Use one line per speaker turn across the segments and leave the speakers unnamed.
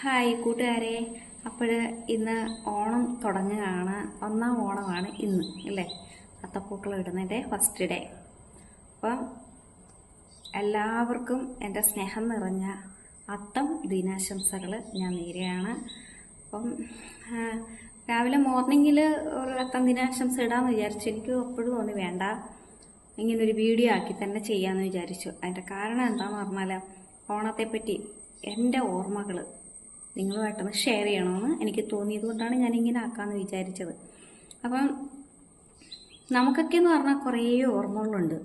Hi കൂട്ടുകാരെ. അപ്പോൾ ഇന്ന് ഓണം തുടങ്ങുകയാണ്. ഒന്നാം ഓണമാണ് ഇന്ന് അല്ലേ? അത്തപ്പൂക്കളം ഇടുന്നതിന്റെ ഫസ്റ്റ് ഡേ അപ്പം എല്ലാവർക്കും എന്റെ സ്നേഹം നിറഞ്ഞ അത്തം ദിനാശംസകൾ ഞാൻ നേരെയാണ് അപ്പം രാവിലെ മോർണിംഗിൽ ഒരു അത്തം ദിനാശംസ ഇടാമെന്ന് വിചാരിച്ചു. എനിക്ക് എപ്പോഴും തോന്നി വേണ്ട ഇങ്ങനൊരു വീഡിയോ ആക്കി തന്നെ ചെയ്യാമെന്ന് വിചാരിച്ചു. അതിന്റെ കാരണം എന്താണെന്ന് പറഞ്ഞാൽ ഓണത്തെപ്പറ്റി എന്റെ ഓർമ്മകൾ നിങ്ങളുമായിട്ടൊന്ന് ഷെയർ ചെയ്യണമെന്ന് എനിക്ക് തോന്നിയത് കൊണ്ടാണ് ഞാൻ ഇങ്ങനെ ആക്കാമെന്ന് വിചാരിച്ചത്. അപ്പം നമുക്കൊക്കെ എന്ന് പറഞ്ഞാൽ കുറേ ഓർമ്മകളുണ്ട്.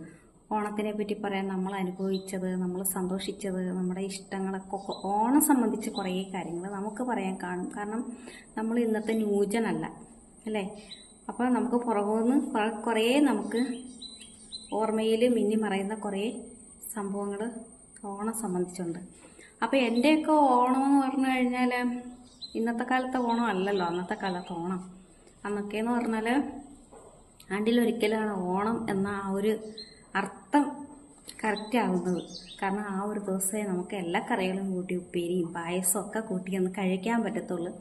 ഓണത്തിനെ പറ്റി പറയാൻ നമ്മൾ അനുഭവിച്ചത് നമ്മൾ സന്തോഷിച്ചത് നമ്മുടെ ഇഷ്ടങ്ങളൊക്കെ ഓണം സംബന്ധിച്ച് കുറേ കാര്യങ്ങൾ നമുക്ക് പറയാൻ കാണും. കാരണം നമ്മൾ ഇന്നത്തെ ന്യൂജനല്ല അല്ലേ? അപ്പോൾ നമുക്ക് പുറകുനിന്ന് കുറേ നമുക്ക് ഓർമ്മയിൽ മിന്നി മറയുന്ന കുറേ സംഭവങ്ങൾ ഓണം സംബന്ധിച്ചുണ്ട്. അപ്പോൾ എന്റെയൊക്കെ ഓണം എന്ന് പറഞ്ഞു കഴിഞ്ഞാൽ ഇന്നത്തെ കാലത്തെ ഓണം അല്ലല്ലോ അന്നത്തെ കാലത്തെ ഓണം. അന്നൊക്കെ എന്ന് പറഞ്ഞാൽ ആണ്ടിലൊരിക്കലാണ് ഓണം എന്ന ആ ഒരു അർത്ഥം കറക്റ്റ് ആവുന്നത്. കാരണം ആ ഒരു ദിവസമേ നമുക്ക് എല്ലാ കറികളും കൂട്ടി ഉപ്പേരിയും പായസം ഒക്കെ കൂട്ടി ഒന്ന് കഴിക്കാൻ പറ്റത്തുള്ളൂ.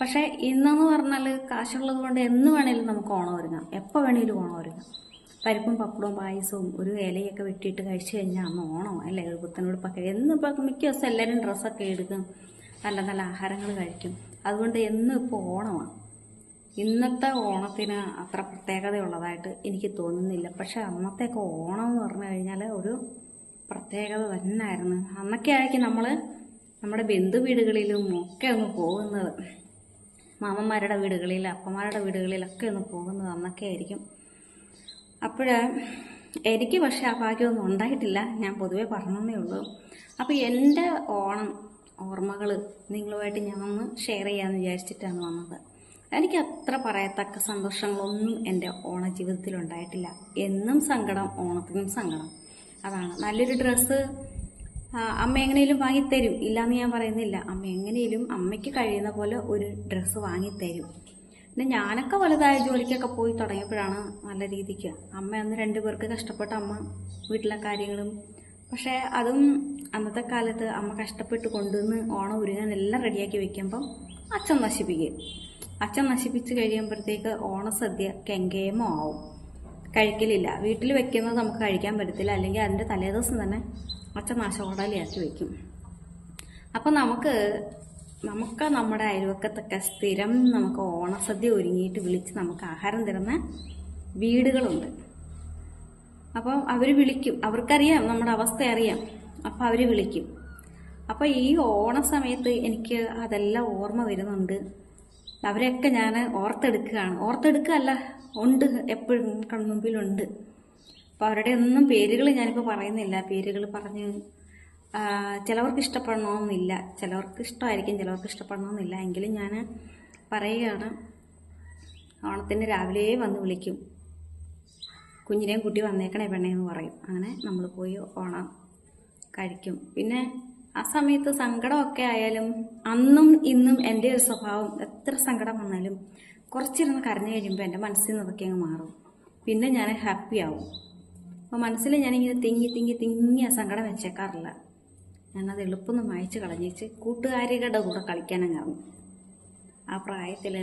പക്ഷേ ഇന്നെന്ന് പറഞ്ഞാൽ കാശുള്ളത് കൊണ്ട് എന്ന് വേണേലും നമുക്ക് ഓണം ഒരുങ്ങാം. എപ്പോൾ വേണേലും ഓണം ഒരുങ്ങാം. പരിപ്പും പപ്പടവും പായസവും ഒരു ഇലയൊക്കെ വെട്ടിയിട്ട് കഴിച്ചു കഴിഞ്ഞാൽ അന്ന് ഓണോ? അല്ലേ? എഴുപത്തിനോട് പക്ക എന്നിപ്പോൾ മിക്ക ദിവസം എല്ലാവരും ഡ്രസ്സൊക്കെ എടുക്കും. നല്ല നല്ല ആഹാരങ്ങൾ കഴിക്കും. അതുകൊണ്ട് എന്നും ഇപ്പോൾ ഓണമാണ് ഇന്നത്തെ ഓണത്തിന് അത്ര പ്രത്യേകതയുള്ളതായിട്ട് എനിക്ക് തോന്നുന്നില്ല. പക്ഷേ അന്നത്തെയൊക്കെ ഓണം എന്ന് പറഞ്ഞു കഴിഞ്ഞാൽ ഒരു പ്രത്യേകത തന്നെയായിരുന്നു അന്നൊക്കെ ആയിരിക്കും നമ്മൾ നമ്മുടെ ബന്ധു വീടുകളിലും ഒക്കെ ഒന്ന് പോകുന്നത്. മാമന്മാരുടെ വീടുകളിൽ അപ്പന്മാരുടെ വീടുകളിലൊക്കെ ഒന്ന് പോകുന്നത് അന്നൊക്കെ ആയിരിക്കും. അപ്പോൾ എനിക്ക് പക്ഷെ ആ ഭാഗ്യമൊന്നും ഉണ്ടായിട്ടില്ല. ഞാൻ പൊതുവെ പറഞ്ഞതേ ഉള്ളൂ. അപ്പോൾ എന്റെ ഓണം ഓർമ്മകൾ നിങ്ങളുമായിട്ട് ഞാൻ ഒന്ന് ഷെയർ ചെയ്യാമെന്ന് വിചാരിച്ചിട്ടാണ് വന്നത്. എനിക്ക് അത്ര പറയത്തക്ക സന്തോഷങ്ങളൊന്നും എന്റെ ഓണ ജീവിതത്തിൽ ഉണ്ടായിട്ടില്ല. എന്നും സങ്കടം ഓണത്തിനും സങ്കടം. അതാണ്. നല്ലൊരു ഡ്രസ്സ് അമ്മ എങ്ങനെയും വാങ്ങിത്തരും. ഇല്ലയെന്ന് ഞാൻ പറയുന്നില്ല. അമ്മ എങ്ങനെയും അമ്മയ്ക്ക് കഴിയുന്ന പോലെ ഒരു ഡ്രസ്സ് വാങ്ങിത്തരും. പിന്നെ ഞാനൊക്കെ വലുതായ ജോലിക്കൊക്കെ പോയി തുടങ്ങിയപ്പോഴാണ് നല്ല രീതിക്ക്. അമ്മ അന്ന് രണ്ടു പേർക്ക് കഷ്ടപ്പെട്ട അമ്മ വീട്ടിലെ കാര്യങ്ങളും. പക്ഷേ അതും അന്നത്തെ കാലത്ത് അമ്മ കഷ്ടപ്പെട്ട് കൊണ്ടുവന്ന് ഓണം ഒരുങ്ങാൻ എല്ലാം റെഡിയാക്കി വെക്കുമ്പം അച്ഛൻ നശിപ്പിക്കും. അച്ഛൻ നശിപ്പിച്ച് കഴിയുമ്പോഴത്തേക്ക് ഓണസദ്യ കെങ്കേമോ ആവും. കഴിക്കലില്ല. വീട്ടിൽ വെക്കുന്നത് നമുക്ക് കഴിക്കാൻ പറ്റത്തില്ല. അല്ലെങ്കിൽ അതിന്റെ തലേദിവസം തന്നെ അച്ഛൻ നാശോടലിയാക്കി വെക്കും. അപ്പം നമുക്ക് നമുക്ക് നമ്മുടെ അയൽവക്കത്തൊക്കെ സ്ഥിരം നമുക്ക് ഓണസദ്യ ഒരുങ്ങിയിട്ട് വിളിച്ച് നമുക്ക് ആഹാരം തരുന്ന വീടുകളുണ്ട്. അപ്പോൾ അവർ വിളിക്കും. അവർക്കറിയാം നമ്മുടെ അവസ്ഥ അറിയാം അപ്പം അവർ വിളിക്കും. അപ്പോൾ ഈ ഓണ സമയത്ത് എനിക്ക് അതെല്ലാം ഓർമ്മ വരുന്നുണ്ട്. അവരെയൊക്കെ ഞാൻ ഓർത്തെടുക്കുകയാണ്. ഓർത്തെടുക്കുകയല്ല ഉണ്ട്. എപ്പോഴും കൺമുമ്പിലുണ്ട്. അപ്പോൾ അവരുടെ ഒന്നും പേരുകൾ ഞാനിപ്പോൾ പറയുന്നില്ല. പേരുകൾ പറഞ്ഞ് ചിലവർക്ക് ഇഷ്ടപ്പെടണമെന്നില്ല ചിലവർക്ക് ഇഷ്ടമായിരിക്കും ചിലവർക്ക് ഇഷ്ടപ്പെടണമെന്നില്ല എങ്കിലും ഞാൻ പറയുകയാണ് ഓണത്തിന് രാവിലെ വന്ന് വിളിക്കും. കുഞ്ഞിനെയും കുട്ടി വന്നേക്കണേ പെണ്ണേ എന്ന് പറയും. അങ്ങനെ നമ്മൾ പോയി ഓണം കഴിക്കും. പിന്നെ ആ സമയത്ത് സങ്കടമൊക്കെ ആയാലും അന്നും ഇന്നും എന്റെ ഒരു സ്വഭാവം എത്ര സങ്കടം വന്നാലും കുറച്ചിരുന്ന് കരഞ്ഞു കഴിയുമ്പോൾ എന്റെ മനസ്സിൽ നിന്ന് അതൊക്കെ അങ്ങ് മാറും. പിന്നെ ഞാൻ ഹാപ്പി ആവും. അപ്പോൾ മനസ്സിൽ ഞാനിങ്ങനെ തിങ്ങി തിങ്ങി തിങ്ങിയ സങ്കടം വെച്ചേക്കാറില്ല. ഞാനത് എളുപ്പമൊന്ന് മായച്ച് കളഞ്ഞേച്ച് കൂട്ടുകാരികളുടെ കൂടെ കളിക്കാനങ്ങ് ഇറങ്ങും ആ പ്രായത്തിൽ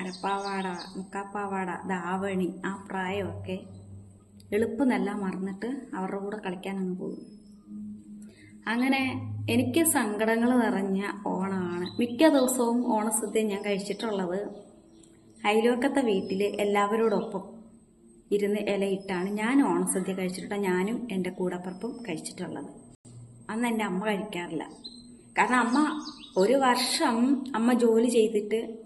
അരപ്പാവാട മുക്കാപ്പാവാട ദാവണി ആ പ്രായമൊക്കെ എളുപ്പമെന്നെല്ലാം മറന്നിട്ട് അവരുടെ കൂടെ കളിക്കാനങ്ങ് പോകും. അങ്ങനെ എനിക്ക് സങ്കടങ്ങൾ നിറഞ്ഞ ഓണമാണ്. മിക്ക ദിവസവും ഓണസദ്യ ഞാൻ കഴിച്ചിട്ടുള്ളത് അയൽവക്കത്തെ വീട്ടിൽ എല്ലാവരോടൊപ്പം ഇരുന്ന് ഇലയിട്ടാണ് ഞാൻ ഓണസദ്യ കഴിച്ചിട്ടുള്ളത്. ഞാനും എന്റെ കൂടപ്പുറപ്പും കഴിച്ചിട്ടുള്ളത്. അന്ന് എന്റെ അമ്മ കഴിക്കാറില്ല. കാരണം അമ്മ ഒരു വർഷം അമ്മ ജോലി ചെയ്തിട്ട്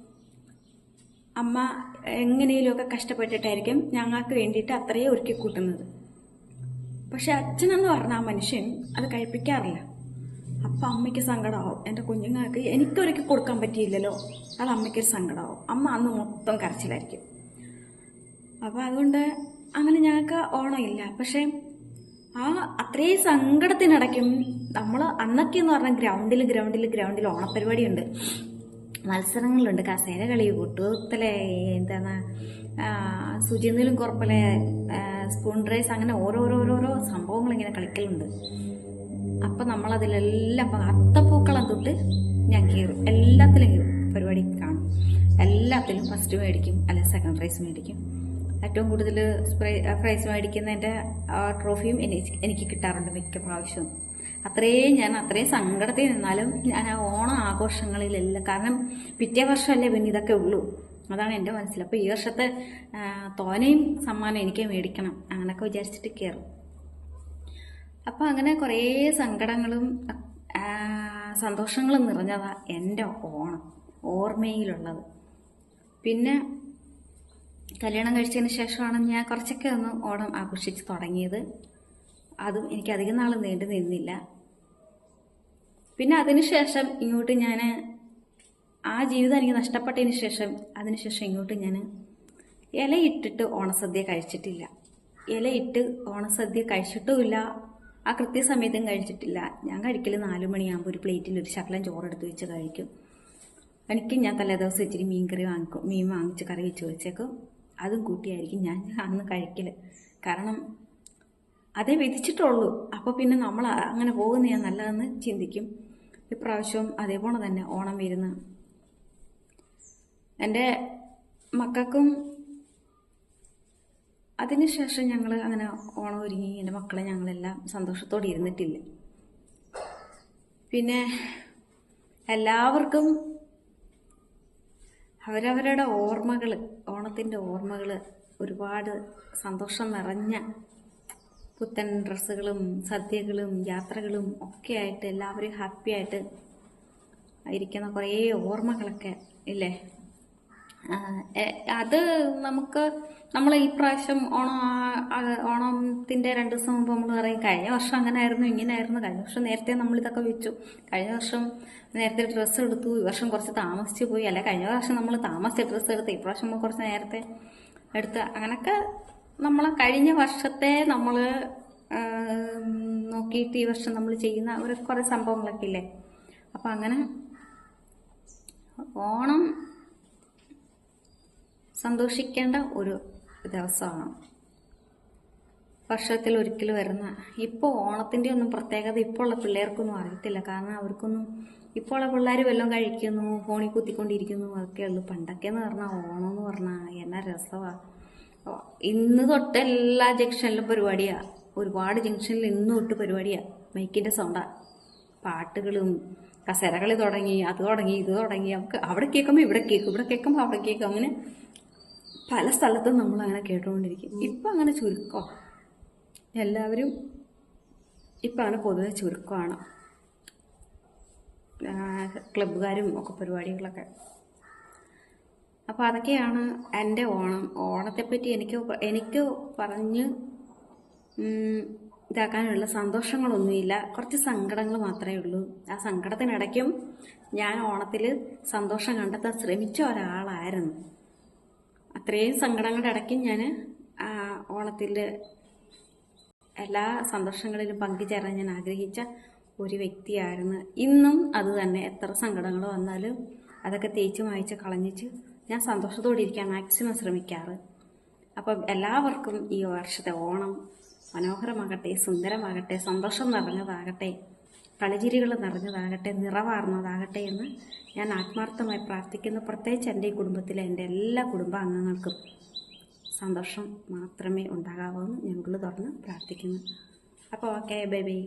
അമ്മ എങ്ങനെയൊക്കെ കഷ്ടപ്പെട്ടിട്ടായിരിക്കും ഞങ്ങൾക്ക് വേണ്ടിയിട്ട് അത്രയും ഒരുക്കി കൂട്ടുന്നത്. പക്ഷെ അച്ഛനെന്ന് പറഞ്ഞ ആ മനുഷ്യൻ അത് കഴിപ്പിക്കാറില്ല. അപ്പം അമ്മയ്ക്ക് സങ്കടമാവും എന്റെ കുഞ്ഞുങ്ങൾക്ക് എനിക്കൊരുക്കി കൊടുക്കാൻ പറ്റിയില്ലല്ലോ. അത് അമ്മയ്ക്കൊരു സങ്കടമാവും അമ്മ അന്ന് മൊത്തം കരച്ചിലായിരിക്കും. അപ്പോൾ അതുകൊണ്ട് അങ്ങനെ ഞങ്ങൾക്ക് ഓണമില്ല. പക്ഷേ ആ അത്രയും സങ്കടത്തിനിടയ്ക്കും. നമ്മൾ അന്നൊക്കെ എന്ന് പറഞ്ഞാൽ ഗ്രൗണ്ടിൽ ഗ്രൗണ്ടിൽ ഗ്രൗണ്ടിൽ ഓണപ്പരിപാടിയുണ്ട്. മത്സരങ്ങളുണ്ട്. കസേര കളി കൂട്ടുകൂത്തലെ എന്താണ് സുചിന്തലും കുറപ്പലെ സ്പൂൺ റൈസ് അങ്ങനെ ഓരോരോരോരോ സംഭവങ്ങൾ ഇങ്ങനെ കളിക്കലുണ്ട്. അപ്പം നമ്മളതിലെല്ലാം അത്തപ്പൂക്കളം തൊട്ട് ഞാൻ കയറും എല്ലാത്തിലും കയറും പരിപാടി കാണും. എല്ലാത്തിലും ഫസ്റ്റ് മേടിക്കും. അല്ലെങ്കിൽ സെക്കൻഡ് പ്രൈസ് മേടിക്കും. ഏറ്റവും കൂടുതൽ പ്രൈസ് മേടിക്കുന്നതിന്റെ ട്രോഫിയും എനിക്ക് എനിക്ക് കിട്ടാറുണ്ട് മിക്ക പ്രാവശ്യവും. അത്രയും ഞാൻ അത്രയും സങ്കടത്തിൽ നിന്നാലും ഞാൻ ആ ഓണ ആഘോഷങ്ങളിലെല്ലാം കാരണം പിറ്റേ വർഷമല്ലേ പിന്നെ ഇതൊക്കെ ഉള്ളൂ. അതാണ് എന്റെ മനസ്സിൽ. അപ്പോൾ ഈ വർഷത്തെ തോനെയും സമ്മാനം എനിക്ക് മേടിക്കണം. അങ്ങനെയൊക്കെ വിചാരിച്ചിട്ട് കയറും. അപ്പോൾ അങ്ങനെ കുറേ സങ്കടങ്ങളും സന്തോഷങ്ങളും നിറഞ്ഞതാണ് എന്റെ ഓണം ഓർമ്മയിലുള്ളത്. പിന്നെ കല്യാണം കഴിച്ചതിന് ശേഷമാണ് ഞാൻ കുറച്ചൊക്കെ ഒന്ന് ഓണം ആഘോഷിച്ച് തുടങ്ങിയത്. അതും എനിക്ക് അധികം നാൾ നീണ്ടു നിന്നില്ല. പിന്നെ അതിനുശേഷം ഇങ്ങോട്ട് ഞാൻ ആ ജീവിതം എനിക്ക് നഷ്ടപ്പെട്ടതിന് ശേഷം അതിനുശേഷം ഇങ്ങോട്ട് ഞാൻ ഇലയിട്ടിട്ട് ഓണസദ്യ കഴിച്ചിട്ടില്ല. ഇലയിട്ട് ഓണസദ്യ കഴിച്ചിട്ടുമില്ല. ആ കൃത്യസമയത്തും കഴിച്ചിട്ടില്ല. ഞാൻ കഴിക്കൽ നാലു മണിയാകുമ്പോൾ ഒരു പ്ലേറ്റിൽ ഒരു ശകലം ചോറെടുത്ത് വെച്ച് കഴിക്കും. എനിക്ക് ഞാൻ തലേദിവസം ഇച്ചിരി മീൻ കറി വാങ്ങിക്കും മീൻ വാങ്ങിച്ച് കറി വെച്ച് വെച്ചേക്കും. അതും കൂട്ടിയായിരിക്കും ഞാൻ അന്ന് കഴിക്കൽ കാരണം അതേ വിധിച്ചിട്ടുള്ളൂ. അപ്പോൾ പിന്നെ നമ്മൾ അങ്ങനെ പോകുന്നതാണ് നല്ലതെന്ന് ചിന്തിക്കും. ഇപ്രാവശ്യം അതേപോലെ തന്നെ ഓണം വരുന്ന. എന്റെ മക്കൾക്കും അതിനുശേഷം ഞങ്ങൾ അങ്ങനെ ഓണം ഒരുങ്ങി എന്റെ മക്കളെ ഞങ്ങളെല്ലാം സന്തോഷത്തോടെ ഇരുന്നിട്ടില്ല. പിന്നെ എല്ലാവർക്കും അവരവരുടെ ഓർമ്മകൾ ഓണത്തിന്റെ ഓർമ്മകൾ ഒരുപാട് സന്തോഷം നിറഞ്ഞ പുത്തൻ ഡ്രസ്സുകളും സദ്യകളും യാത്രകളും ഒക്കെ ആയിട്ട് എല്ലാവരും ഹാപ്പിയായിട്ട് ഇരിക്കുന്ന കുറേ ഓർമ്മകളൊക്കെ ഇല്ലേ? അത് നമുക്ക് നമ്മൾ ഈ പ്രാവശ്യം ഓണം ഓണത്തിന്റെ രണ്ടു ദിവസം മുമ്പ് നമ്മൾ പറയും കഴിഞ്ഞ വർഷം അങ്ങനെ ആയിരുന്നു ഇങ്ങനെ ആയിരുന്നു കഴിഞ്ഞ വർഷം നേരത്തെ നമ്മൾ ഇതൊക്കെ വെച്ചു. കഴിഞ്ഞ വർഷം നേരത്തെ ഡ്രസ്സ് എടുത്തു ഈ വർഷം കുറച്ച് താമസിച്ചു പോയി. അല്ല കഴിഞ്ഞ വർഷം നമ്മൾ താമസിച്ച ഡ്രസ്സ് എടുത്ത് ഈ പ്രാവശ്യം കുറച്ച് നേരത്തെ എടുത്ത്. അങ്ങനൊക്കെ നമ്മൾ കഴിഞ്ഞ വർഷത്തെ നമ്മൾ നോക്കിയിട്ട് ഈ വർഷം നമ്മൾ ചെയ്യുന്ന ഒരു കുറേ സംഭവങ്ങളൊക്കെ ഇല്ലേ? അപ്പം അങ്ങനെ ഓണം സന്തോഷിക്കേണ്ട ഒരു ദിവസമാണ്. വർഷത്തിൽ ഒരിക്കൽ വരുന്ന ഇപ്പോൾ ഓണത്തിന്റെ ഒന്നും പ്രത്യേകത ഇപ്പോൾ ഉള്ള പിള്ളേർക്കൊന്നും അറിയത്തില്ല. കാരണം അവർക്കൊന്നും ഇപ്പോൾ ഉള്ള പിള്ളേർ വല്ലതും കഴിക്കുന്നു ഫോണിൽ കുത്തിക്കൊണ്ടിരിക്കുന്നു അതൊക്കെ ഉള്ളു. പണ്ടൊക്കെ എന്ന് പറഞ്ഞാൽ ഓണം എന്ന് പറഞ്ഞാൽ എന്നാ രസമാണ് ഇന്ന് തൊട്ട് എല്ലാ ജംഗ്ഷനിലും പരിപാടിയാണ് ഒരുപാട് ജംഗ്ഷനിൽ ഇന്ന് തൊട്ട് പരിപാടിയാണ് മൈക്കിന്റെ സൗണ്ടാണ് പാട്ടുകളും കസേരകളി തുടങ്ങി അത് തുടങ്ങി ഇത് തുടങ്ങി. നമുക്ക് അവിടെ കേൾക്കുമ്പോൾ ഇവിടെ കേൾക്കും ഇവിടെ കേൾക്കുമ്പോൾ അവിടെ കേൾക്കും. അങ്ങനെ പല സ്ഥലത്തും നമ്മൾ അങ്ങനെ കേട്ടുകൊണ്ടിരിക്കും ഇപ്പം അങ്ങനെ ചുരുക്കോ? എല്ലാവരും ഇപ്പം അങ്ങനെ പൊതുവെ ചുരുക്കമാണ്. ക്ലബ്ബുകാരും ഒക്കെ പരിപാടികളൊക്കെ. അപ്പോൾ അതൊക്കെയാണ് എന്റെ ഓണം. ഓണത്തെപ്പറ്റി എനിക്ക് എനിക്ക് പറഞ്ഞ് ഇതാക്കാനുള്ള സന്തോഷങ്ങളൊന്നുമില്ല. കുറച്ച് സങ്കടങ്ങൾ മാത്രമേ ഉള്ളൂ. ആ സങ്കടത്തിനിടയ്ക്കും ഞാൻ ഓണത്തിൽ സന്തോഷം കണ്ടെത്താൻ ശ്രമിച്ച ഒരാളായിരുന്നു. അത്രയും സങ്കടങ്ങളുടെ ഇടയ്ക്ക് ഞാൻ ഓണത്തിൽ എല്ലാ സന്തോഷങ്ങളിലും പങ്കുചേരാൻ ഞാൻ ആഗ്രഹിച്ച ഒരു വ്യക്തിയായിരുന്നു. ഇന്നും അത് തന്നെ. എത്ര സങ്കടങ്ങൾ വന്നാലും അതൊക്കെ തേച്ച് മായ്ച്ച് കളഞ്ഞിച്ച് ഞാൻ സന്തോഷത്തോടെ ഇരിക്കാൻ മാക്സിമം ശ്രമിക്കാറ്. അപ്പം എല്ലാവർക്കും ഈ വർഷത്തെ ഓണം മനോഹരമാകട്ടെ സുന്ദരമാകട്ടെ സന്തോഷം നിറഞ്ഞതാകട്ടെ കളിചിരികൾ നിറഞ്ഞതാകട്ടെ നിറവാർന്നതാകട്ടെ എന്ന് ഞാൻ ആത്മാർത്ഥമായി പ്രാർത്ഥിക്കുന്നു. പ്രത്യേകിച്ച് എന്റെ ഈ കുടുംബത്തിലെ എന്റെ എല്ലാ കുടുംബാംഗങ്ങൾക്കും സന്തോഷം മാത്രമേ ഉണ്ടാകാവൂ എന്ന് ഞങ്ങൾ തുറന്ന് പ്രാർത്ഥിക്കുന്നു. അപ്പോൾ ഓക്കെ ബൈ ബൈ